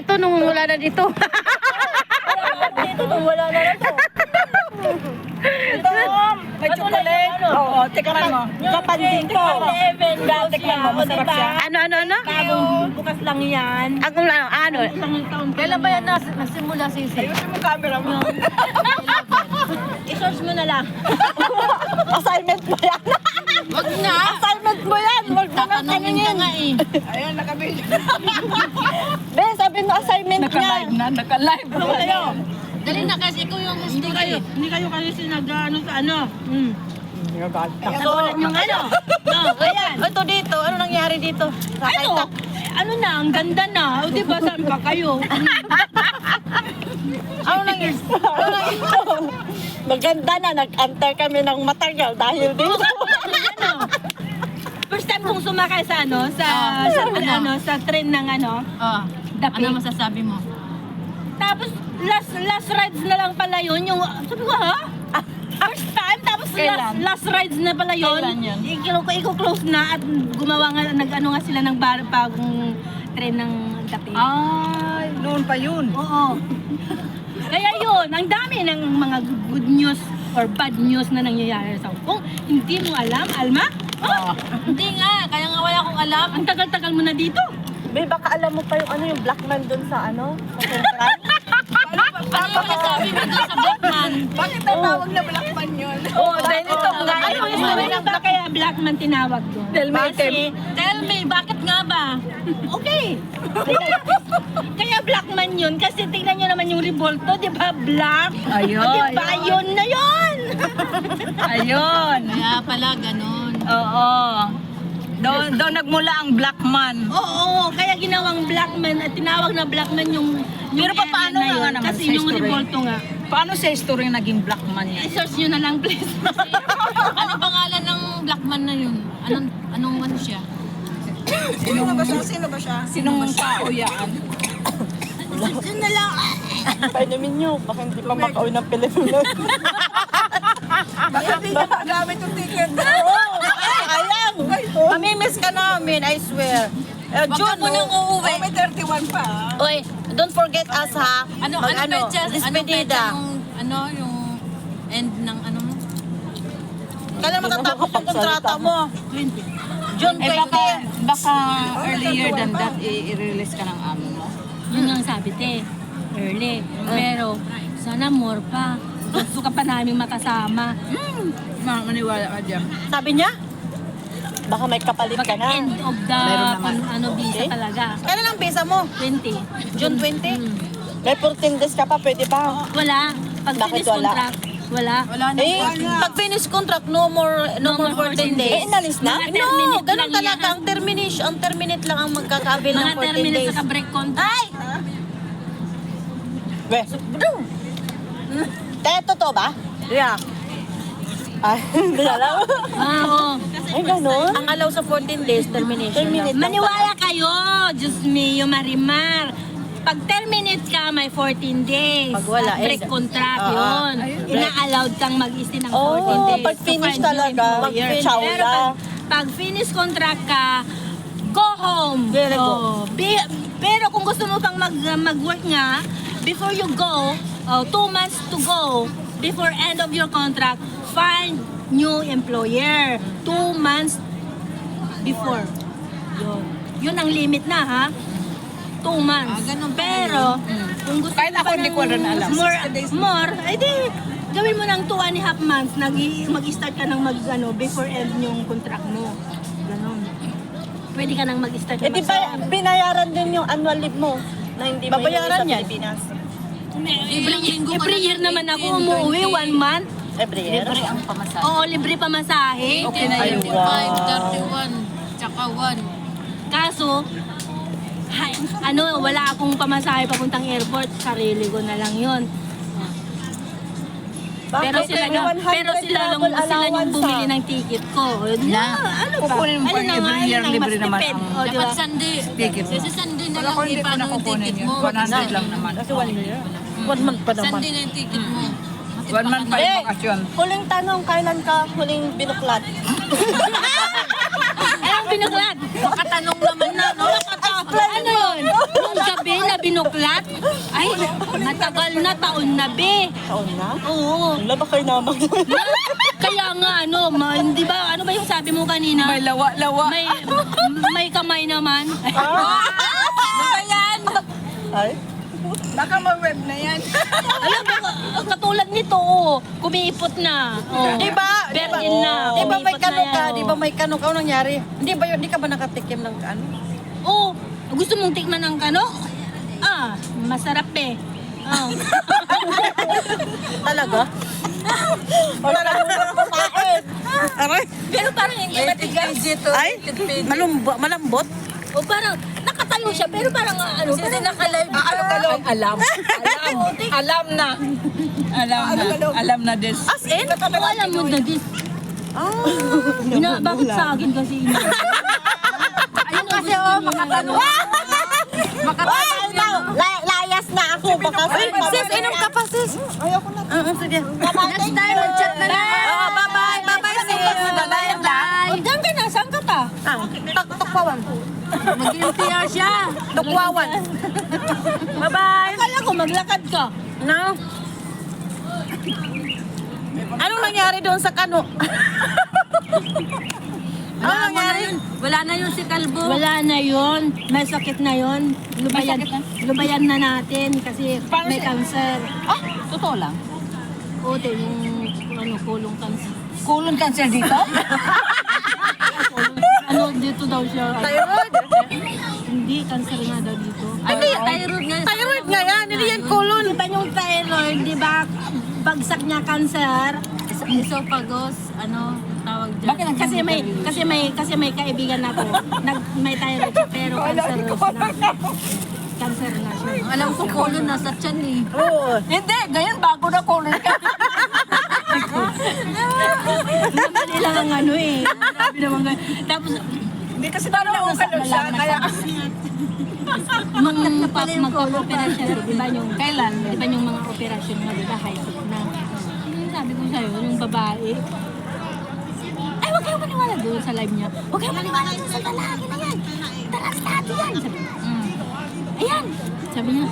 dito nung wala na dito. Dito nung wala na lang to. Ito, may chocolate. Oo, tikman mo. Japan din to. Tikman mo, masarap siya. ano, ano, ano? Bagong bukas lang yan. Ako ano, ano? Kailan ba yan nas nasimula, Sisi? Ayusin mo camera mo. I-search mo na lang. Assignment mo yan. Wag na. Assignment mo yan. Huwag mo nang Tatanungin ka nga eh. Ayan, nakabidyo. Be, sabi mo assignment niya. Naka-live na, naka-live. Ano kayo? Dali na kasi ikaw yung gusto Hindi kayo, hindi kayo kasi sinag-ano sa ano. Hmm. Nakulat yung ano. No, ayan. Ito dito, ano nangyari dito? Ano? Ano na, ang ganda na. O di ba saan pa kayo? Ano nangyari? Ano nangyari? Maganda na, nag-antay kami ng matagal dahil dito. Ano? Time kong sumakay sa ano, sa, sa ano, sa train ng ano, Oh, Dapi. ano masasabi mo? Tapos last last rides na lang pala yun, yung sabi ko ha? First time, tapos last, Kailan? last rides na pala yun. Kailan yun? Ikaw ko i-close na at gumawa nga, nag-ano nga sila ng bar bagong train ng Dapi. Ay, noon pa yun. Oo. Kaya yun, ang dami ng mga good news or bad news na nangyayari sa Hong Kong. Hindi mo alam, Alma? Oh, Hindi nga, kaya nga wala akong alam. ang tagal-tagal mo na dito. Be, baka alam mo pa yung ano yung black man dun sa ano? Sa Central? Ano yung masasabi mo doon sa Blackman? Bakit natawag na black man yun? Oo, oh, dahil ito nga. Ano yung story ng ba kaya Blackman tinawag doon? Tell me, Tell me, bakit nga ba? okay. kaya Blackman yun kasi tingnan nyo naman yung revolto, di ba? Black. Ayun, di ba? Yun na yun. Ayun. Kaya pala, ganun. Oo. Doon, doon nagmula ang black man. Oo, kaya ginawang Blackman at tinawag na Blackman yung, yung Pero pa- paano na nga yun. naman Kasi sa yung history? revolto nga. Paano sa history naging black man yan? I-search nyo na lang please. ano pangalan ng Blackman na yun? Anong, anong ano siya? Sino ba siya? Sino ba siya? Sinong tao yan? I-search nyo na lang. Painumin nyo, baka hindi pa makauwi ng Pilipinas. Bakit hindi pa gamit yung ticket? Oo! Mamimiss ka namin, I swear. Uh, Wag ka munang uuwi. may 31 pa. Oy, don't forget us ha. Ano, Mag, ano, petsa, ano petsa despedida. yung, ano, yung end ng ano mo? Kailan matatapos yung kontrata mo? June 20. Eh baka, baka earlier than that, i- i-release ka ng amo mo. Yun ang sabi te. Early. Pero, sana more pa. Gusto ka pa namin makasama. Ma, maniwala ka dyan. Sabi niya? Baka may kapalit ka na. End of the kung ano visa talaga. Kailan ang visa mo? 20. June 20? May 14 days ka pa, pwede pa. Wala. Pag Bakit finish wala? contract, wala. Wala na. Eh, pag finish contract, no more, no, more 14 days. Eh, inalis na? Mga No, terminate ganun lang talaga. yan. Ang termination, ang terminate lang ang magkakabil ng Mga 14 terminate days. sa break contract. Ay! Be, te, totoo ba? Yeah. Ay, hindi alam. Ah, oo. Ay, ganun? Ang allow sa 14 days, termination. Terminate. lang. Maniwala kayo, Diyos mio, Marimar. Pag terminate ka, may 14 days. Pag wala, At break eh, contract oo. yun. Ina-allowed kang mag-stay ng 14 Oh, days. pag finish new talaga, employer. pag chow Pero pag, pag finish contract ka, go home. Very go. Oh, bi- pero kung gusto mo pang mag, mag-work nga, before you go, oh, two months to go, before end of your contract, find new employer. Two months before. Yun. Yun ang limit na ha. Two months. Ah, ganun pala Pero, kung gusto Kahit mo ako pa hindi ko rin alam. More, more, ay di, gawin mo ng two and a half months, nag, mag-start ka ng mag, ano, before end yung contract mo. Ganon. Pwede ka nang mag-start Eh, di ba binayaran din yung annual leave mo na hindi mo Babayaran yan. Pilipinas? Every, every year naman ako 18, umuwi, 20. one month. Every year? Libre ang pamasahe. Oo, libre pa masahe. Okay na yun. 25, 31, tsaka 1. Kaso, hay, ano, wala akong pamasahe papuntang airport. Sarili ko na lang yun. Pero sila na, pero sila lang sila yung ah. bumili ng ticket ko. Na, ano ba? Kukunin mo ano pa na every nga, year, libre mas naman tipid. ang- O, di Dapat? Sunday. Ticket mo. Kasi Sunday na lang yung nakukunin ticket yun. mo. 100 lang naman. Kasi one year. One month pa naman. Sunday na yung ticket mo. One month pa yung bakasyon. Huling tanong, kailan ka huling binuklat? Anong binuklat? Makatanong naman na, no? Ano yun? Nung gabi na binuklat. Matagal na, taon na, be. Taon na? Oo. Wala ba kayo naman? Kaya nga, ano, ma, di ba, ano ba yung sabi mo kanina? May lawa-lawa. May, may kamay naman. Ay? Baka ma-web na yan. Alam mo, katulad nito, oh, kumiipot na. Oh. Di ba? Di ba? Virgin na. Di ba may Kumiipot na kano ka? yan, Di oh. ba may kano ka? Anong nangyari? Hindi ba yun? Di ka ba nakatikim ng ano? Oh, gusto mong tikman ng kano? Ah, masarap eh. Oh. Talaga? Wala na kumain. Aray. Pero parang hindi matigas. Ay, malumbo, malambot. O parang nakatayo siya, pero parang ah, ano, parang Nakalive. Ah, ano kalong? Alam. Alam. Alam na. Alam na. Alam na this. As in? Oh, alam mo na this. Ah. Ina, bakit sa akin kasi ina? Ayun kasi oh, makatanong. La- layas na ako. Baka sis, inom ka pa sis. Ayoko na. Oo, sige. Next time, mag-chat na lang. Oo, bye-bye. Bye-bye sis. Bye. Diyan ka na, saan ka pa? Ah, tok- Mag-NPR siya. Tukwawan. Bye-bye. Akala ko maglakad ka. No. Anong nangyari doon sa kano? Anong nangyari? Wala na yun si Kalbo. Wala na yon, may sakit na yon. Lubayan, lubayan na natin kasi may cancer. Ah, totoo lang. O, yung ano, kulong cancer. Colon cancer dito? Ano, dito daw siya. ano, Thyroid? Hindi, cancer nga daw dito. Ay, hindi. Thyroid nga. Thyroid nga yan. Hindi yan colon. Di ba yung thyroid, di ba, bagsak niya cancer? Esophagus, ano, tawag dyan. Bakit kasi may kasi may kasi may kaibigan ako nag may thyroid siya pero cancerous na. Cancer na siya. Alam ko colon nasa tiyan eh. Oo. Hindi, ganyan bago na colon ka. Madali lang ang ano eh. Naman ganun. Tapos Hindi kasi parang nausalo siya, kaya... nung pag magpa-operasyon, di ba yung kailan? Di ba yung mga operasyon nga, di ba high tech na? Yung sabi ko sa'yo, yung babae, ay, huwag kayong maniwala doon sa live niya. Huwag kayong maniwala doon sa lalaki na yan. Tarastado yan. Sabi, mm. Ayan. Sabi niya,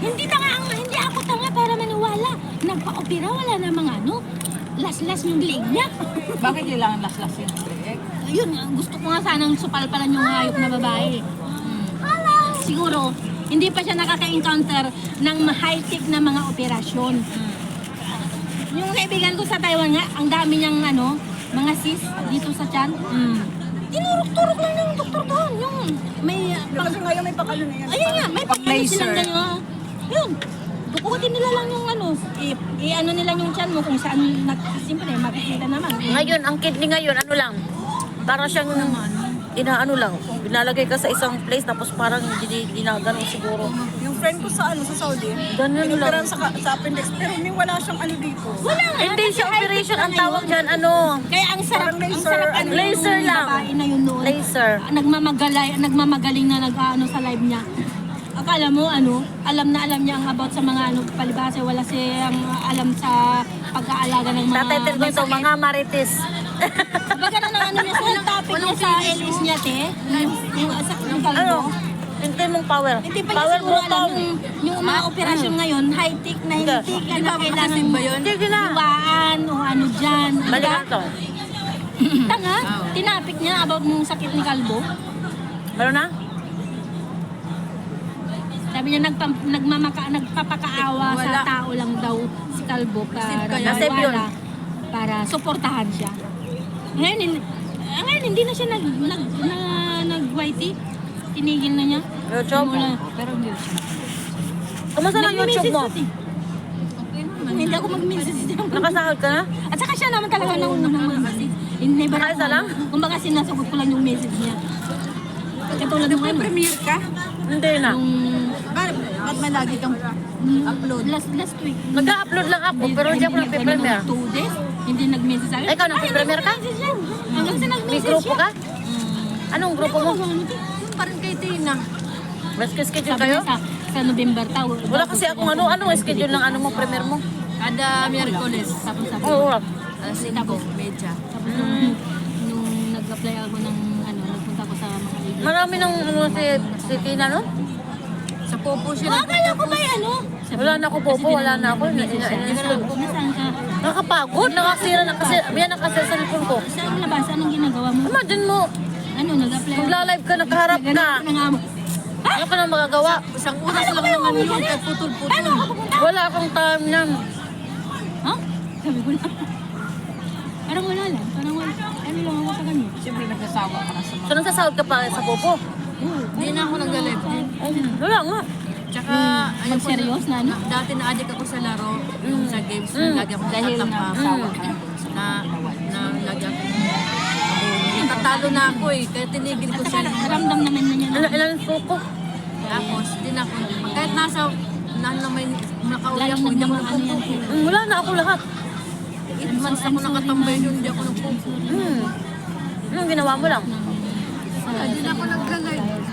hindi tanga ang, hindi ako tanga para maniwala. Nagpa-opera, wala na mga ano, las-las yung leg niya. Bakit kailangan las-las yun? Gusto ko nga sanang supalpalan yung hayop na babae. Siguro, hindi pa siya nakaka-encounter ng high-tech na mga operasyon. Yung kaibigan ko sa Taiwan nga, ang dami niyang ano, mga sis dito sa tiyan. Tinurok-turok lang ng doktor doon. Yung may... Kasi ngayon may pakalo na yan. Ayun nga, may pakalo silang ganyan. Yun. Dukutin nila lang yung ano, i, i ano nila yung tiyan mo kung saan, nag, siyempre, makikita naman. Ngayon, ang kidney ngayon, ano lang? Parang siyang inaano lang. Binalagay ka sa isang place tapos parang di- dinagano siguro. Yung friend ko sa ano sa Saudi, Ganun lang. sa, sa appendix, pero may wala siyang ano dito. Wala nga. Hindi siya operation. Ang tawag dyan, ano? Kaya ang sarap, Parang ang laser, sarap ano, ano laser yung lang. babae na yun noon. Laser. Nagmamagalay, nagmamagaling na nag-ano sa live niya. Akala mo ano, alam na alam niya ang about sa mga ano palibasa, wala siyang alam sa pag-aalaga ng mga Tatay Tel may sakit. mga marites. Baga na ng ano niya sa topic niya sa LS niya te, yung sa yung kalbo. Ano? Hintay mong power. Hindi pa niya Power siguro alam button. yung, yung mga operasyon ngayon, high-tech na hindi ka na kailangan ba yun? Sige na. Iwaan o ano dyan. Balikan to. Tanga, tinapik niya about nung sakit ni Kalbo. Ano na? Sabi niya nagpam, nagmamaka, nagpapakaawa sa Wala. tao lang daw si Kalbo para. Nasave yun. para suportahan siya. Ngayon, hindi, ah, ngayon hindi na siya nag, nag, na, nag-YT. Tinigil na niya. YouTube. Mula- Pero hindi siya. Kumusta lang YouTube mo? Hindi ako mag-message siya. Nakasahod ka na? At saka siya naman talaga na unang mag-message. Hindi ba Nakaisa lang? Kumbaga sinasagot ko lang yung message niya. Katulad ng ano. Premiere ka? Hindi na. Yung Ba't ba't may lagi kang upload. Last, last week. Nag-upload lang ako, pero hindi ako nagpe-premiere. Two days, hindi nag-message sa akin. Ikaw, ka? Ay, nag-message yan. Hanggang sa May nag-message grupo siya. ka? Anong grupo mo? parang kay Tina. Mas schedule Sabi kayo? niya sa, sa November daw. Wala kasi akong ano, anong schedule ng ano mo, premiere mo? Kada Miyerkules. Tapos sabi Oo. Alas 5, medya. Tapos nung, nung nag-apply ako ng ano, nagpunta ko sa mga kaibigan. Marami ng ano si, si Tina, no? Sa popo siya. Oh, akala ko ba ano? Wala na ako popo, wala na ako. Ina, ina, ina, ina, Nasaan ka? Nakakapagod, nakasira na kasi, yan ang kasi sa cellphone ko. Saan labas? Anong ginagawa mo? Imagine mo, Ano, nag-apply? magla-live ka, nakaharap ka. Ganap ka na nga mo. Ano ka na magagawa? Isang oras lang naman yun. Putol-putol. Wala akong time niyan. Ha? Sabi ko lang. Parang wala lang. Parang wala. Ano lang ako sa kanya. Siyempre nagsasawa ka na sa mga... So, nagsasahod ka pa sa popo? Hindi na ako nag-live. Wala nga. Tsaka, ayun po, Mag-serious na ano? na- dati na-addict ako sa laro, yung sa games, Mm. lagi ako Dahil natatampa. nasawa ka. na, na lagi ako, natatalo na ako eh, kaya tinigil ko siya. Ramdam naman na niya. Ilan, ilan popo? Tapos, din ako, kahit nasa, na, na may, nakauli Lalo ako, hindi ako nagpupo. Mm, Wala na ako lahat. 8 months ako nakatambay yun, hindi ako nagpupo. Hmm. Anong ginawa mo lang? Hindi na ako nag-live.